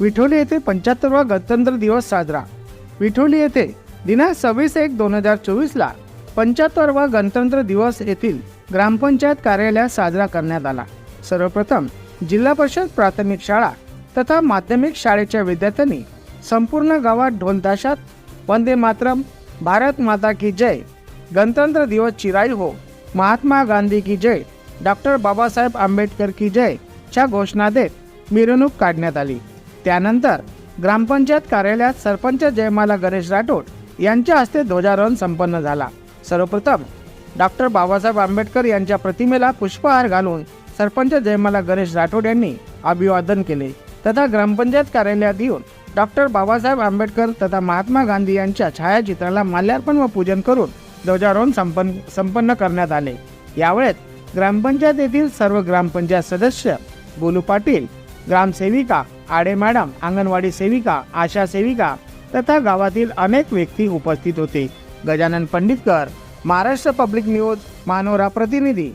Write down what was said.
विठोली येथे पंच्याहत्तरवा गणतंत्र दिवस साजरा. विठोली येथे दिनांक सव्वीस एक दोन हजार चोवीसला पंच्याहत्तरवा गणतंत्र दिवस येथील ग्रामपंचायत कार्यालयात साजरा करण्यात आला. सर्वप्रथम जिल्हा परिषद प्राथमिक शाळा तथा माध्यमिक शाळेच्या विद्यार्थ्यांनी संपूर्ण गावात ढोलताशात वंदे मातरम भारत माता की जय गणतंत्र दिवस चिराई हो महात्मा गांधी की जय डॉक्टर बाबासाहेब आंबेडकर की जय च्या घोषणा देत मिरवणूक काढण्यात आली. त्यानंतर ग्रामपंचायत कार्यालयात सरपंच जयमाला गणेश राठोड यांच्या हस्ते ध्वजारोहण संपन्न झाला. सर्वप्रथम डॉक्टर बाबासाहेब आंबेडकर यांच्या प्रतिमेला पुष्पहार घालून सरपंच जयमाला गणेश राठोड यांनी अभिवादन केले. तथा ग्रामपंचायत कार्यालयात येऊन डॉक्टर बाबासाहेब आंबेडकर तथा महात्मा गांधी यांच्या छायाचित्राला माल्यार्पण व पूजन करून ध्वजारोहण संपन्न संपन्न करण्यात आले. यावेळेस ग्रामपंचायत येथील सर्व ग्रामपंचायत सदस्य बोलू पाटील ग्रामसेविका आडे मॅडम अंगणवाडी सेविका आशा सेविका तथा गावातील अनेक व्यक्ती उपस्थित होते. गजानन पंडितकर महाराष्ट्र पब्लिक न्यूज मानोरा प्रतिनिधी.